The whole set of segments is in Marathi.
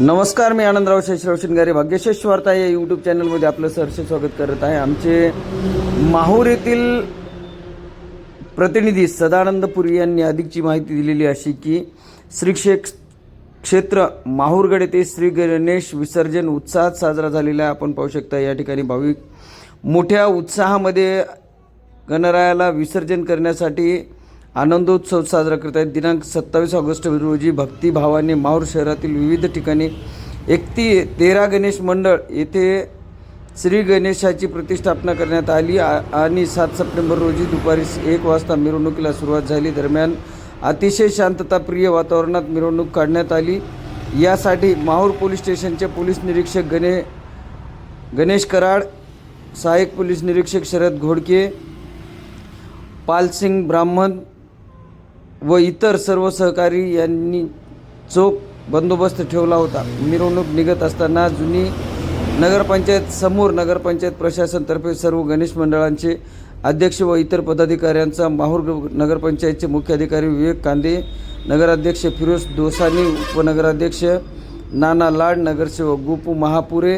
नमस्कार मी आनंदराव शेषराव शिंगारे भाग्यशेष वार्ता या यूट्यूब चॅनलमध्ये आपलं सरसे स्वागत करत आहे. आमचे माहूर येथील प्रतिनिधी सदानंद पुरी यांनी अधिकची माहिती दिलेली अशी की श्री क्षेत्र माहूरगड येथे श्री गणेश विसर्जन उत्साहात साजरा झालेला आहे. आपण पाहू शकता या ठिकाणी भाविक मोठ्या उत्साहामध्ये गणरायाला विसर्जन करण्यासाठी आनंदोत्सव साजरा करत आहेत. दिनांक सत्तावीस ऑगस्ट रोजी भक्तिभावाने माहूर शहरातील विविध ठिकाणी एकती तेरा गणेश मंडळ येथे श्री गणेशाची प्रतिष्ठापना करण्यात आली. आणि सात सप्टेंबर रोजी दुपारी एक वाजता मिरवणुकीला सुरुवात झाली. दरम्यान अतिशय शांतताप्रिय वातावरणात मिरवणूक काढण्यात आली. यासाठी माहूर पोलीस स्टेशनचे पोलीस निरीक्षक गणे गणेश कराड सहाय्यक पोलीस निरीक्षक शरद घोडके पालसिंग ब्राह्मण व इतर सर्व सहकारी यांनी चोख बंदोबस्त ठेवला होता. मिरवणूक निघत असताना जुनी नगरपंचायत समोर नगरपंचायत प्रशासनतर्फे सर्व गणेश मंडळांचे अध्यक्ष व इतर पदाधिकाऱ्यांचा माहूर नगरपंचायतचे मुख्याधिकारी विवेक कांदे नगराध्यक्ष फिरोज दोसानी उपनगराध्यक्ष नाना लाड नगरसेवक गोपू महापुरे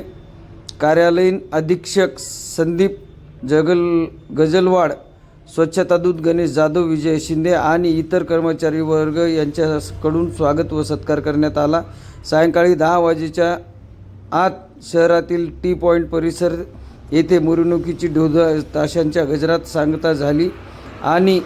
कार्यालयीन अधीक्षक संदीप जगल गजलवाड स्वच्छतादूत गणेश जाधव विजय शिंदे आणि इतर कर्मचारी वर्ग यांच्याकडून स्वागत व सत्कार करण्यात आला. सायंकाळी दहा वाजेच्या आत शहरातील टी पॉईंट परिसर येथे मिरवणुकीची ढोध ताशांच्या गजरात सांगता झाली आणि